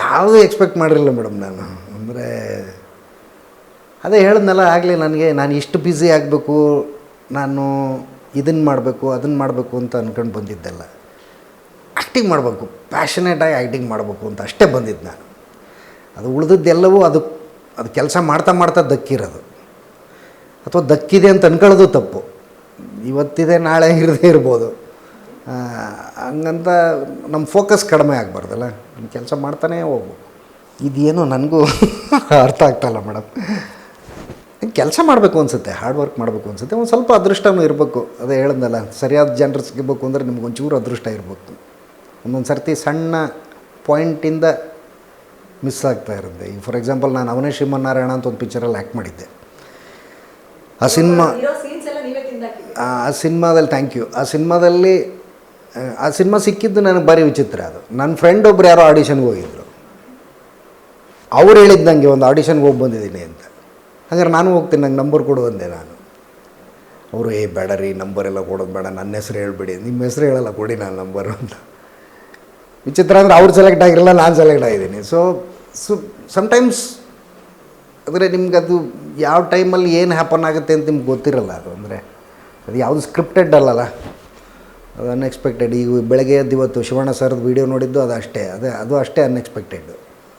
ಯಾವುದೂ ಎಕ್ಸ್ಪೆಕ್ಟ್ ಮಾಡಿರಲಿಲ್ಲ ಮೇಡಮ್ ನಾನು. ಅಂದರೆ ಅದೇ ಹೇಳಿದ್ನಲ್ಲ, ಆಗಲಿ ನನಗೆ ನಾನು ಇಷ್ಟು ಬ್ಯುಸಿ ಆಗಬೇಕು, ನಾನು ಇದನ್ನು ಮಾಡಬೇಕು ಅದನ್ನು ಮಾಡಬೇಕು ಅಂತ ಅಂದ್ಕೊಂಡು ಬಂದಿದ್ದೆಲ್ಲ. ಆ್ಯಕ್ಟಿಂಗ್ ಮಾಡಬೇಕು ಪ್ಯಾಷನೇಟಾಗಿ ಆ್ಯಕ್ಟಿಂಗ್ ಮಾಡಬೇಕು ಅಂತ ಅಷ್ಟೇ ಬಂದಿದ್ದು ನಾನು. ಅದು ಉಳಿದದ್ದೆಲ್ಲವೂ ಅದು ಅದು ಕೆಲಸ ಮಾಡ್ತಾ ಮಾಡ್ತಾ ದಕ್ಕಿರೋದು. ಅಥವಾ ದಕ್ಕಿದೆ ಅಂತ ಅಂದ್ಕೊಳ್ಳೋದು ತಪ್ಪು. ಇವತ್ತಿದೆ, ನಾಳೆ ಇರದೇ ಇರ್ಬೋದು. ಹಂಗಂತ ನಮ್ಮ ಫೋಕಸ್ ಕಡಿಮೆ ಆಗಬಾರ್ದಲ್ಲ? ನಮ್ಮ ಕೆಲಸ ಮಾಡ್ತಾನೇ ಹೋಗ್ಬೇಕು. ಇದೇನೋ ನನಗೂ ಅರ್ಥ ಆಗ್ತಾಯಿಲ್ಲ ಮೇಡಮ್ ಕೆಲಸ ಮಾಡಬೇಕು ಅನಿಸುತ್ತೆ ಹಾರ್ಡ್ ವರ್ಕ್ ಮಾಡಬೇಕು ಅನಿಸುತ್ತೆ. ಒಂದು ಸ್ವಲ್ಪ ಅದೃಷ್ಟವೂ ಇರಬೇಕು. ಅದೇ ಹೇಳಿದ್ನಲ್ಲ ಸರಿಯಾದ ಜನರು ಸಿಗಬೇಕು ಅಂದರೆ ನಿಮ್ಗೆ ಒಂಚೂರು ಅದೃಷ್ಟ ಇರಬೇಕು. ಒಂದೊಂದು ಸರ್ತಿ ಸಣ್ಣ ಪಾಯಿಂಟಿಂದ ಮಿಸ್ ಆಗ್ತಾ ಇರುತ್ತೆ. ಈಗ ಫಾರ್ ಎಕ್ಸಾಂಪಲ್ ನಾನು ಅವನೇ ಶ್ರೀಮನ್ನಾರಾಯಣ ಅಂತ ಒಂದು ಪಿಕ್ಚರಲ್ಲಿ ಆ್ಯಕ್ಟ್ ಮಾಡಿದ್ದೆ. ಆ ಸಿನಿಮಾ ಆ ಸಿನಿಮಾದಲ್ಲಿ ಥ್ಯಾಂಕ್ ಯು ಆ ಸಿನಿಮಾದಲ್ಲಿ ಆ, ಸಿನಿಮಾ ಸಿಕ್ಕಿದ್ದು ನನಗೆ ಭಾರಿ ವಿಚಿತ್ರ ಅದು. ನನ್ನ ಫ್ರೆಂಡ್ ಒಬ್ರು ಯಾರೋ ಆಡಿಷನ್ಗೆ ಹೋಗಿದ್ರು. ಅವ್ರು ಹೇಳಿದ್ದಂಗೆ ಒಂದು ಆಡಿಷನ್ಗೆ ಹೋಗಿ ಬಂದಿದ್ದೀನಿ ಅಂತ. ಹಾಗಾದ್ರೆ ನಾನು ಹೋಗ್ತೀನಿ ನಂಗೆ ನಂಬರ್ ಕೊಡು ಅಂದೆ ನಾನು. ಅವರು ಏ ಬೇಡ ರೀ ನಂಬರ್ ಎಲ್ಲ ಕೊಡೋದು ಬೇಡ ನನ್ನ ಹೆಸ್ರು ಹೇಳ್ಬಿಡಿ ನಿಮ್ಮ ಹೆಸ್ರು ಹೇಳಲ್ಲ ಕೊಡಿ ನಾನು ನಂಬರ್ ಅಂತ. ವಿಚಿತ್ರ ಅಂದರೆ ಅವ್ರು ಸೆಲೆಕ್ಟ್ ಆಗಿರಲ್ಲ ನಾನು ಸೆಲೆಕ್ಟ್ ಆಗಿದ್ದೀನಿ. ಸೊ ಸೊ ಸಮ್ಟೈಮ್ಸ್ ಅಂದರೆ ನಿಮ್ಗೆ ಅದು ಯಾವ ಟೈಮಲ್ಲಿ ಏನು ಹ್ಯಾಪನ್ ಆಗುತ್ತೆ ಅಂತ ನಿಮ್ಗೆ ಗೊತ್ತಿರಲ್ಲ ಅದು. ಅಂದರೆ ಅದು ಯಾವುದು ಸ್ಕ್ರಿಪ್ಟೆಡ್ ಅಲ್ಲಲ್ಲ. ಅದು ಅನ್ಎಕ್ಸ್ಪೆಕ್ಟೆಡ್ ಈಗ ಬೆಳಗ್ಗೆ ಎದ್ದು ಇವತ್ತು ಶಿವಣ್ಣ ಸರ್ದು ವೀಡಿಯೋ ನೋಡಿದ್ದು ಅದು ಅಷ್ಟೇ. ಅದೇ, ಅದು ಅಷ್ಟೇ ಅನ್ಎಕ್ಸ್ಪೆಕ್ಟೆಡ್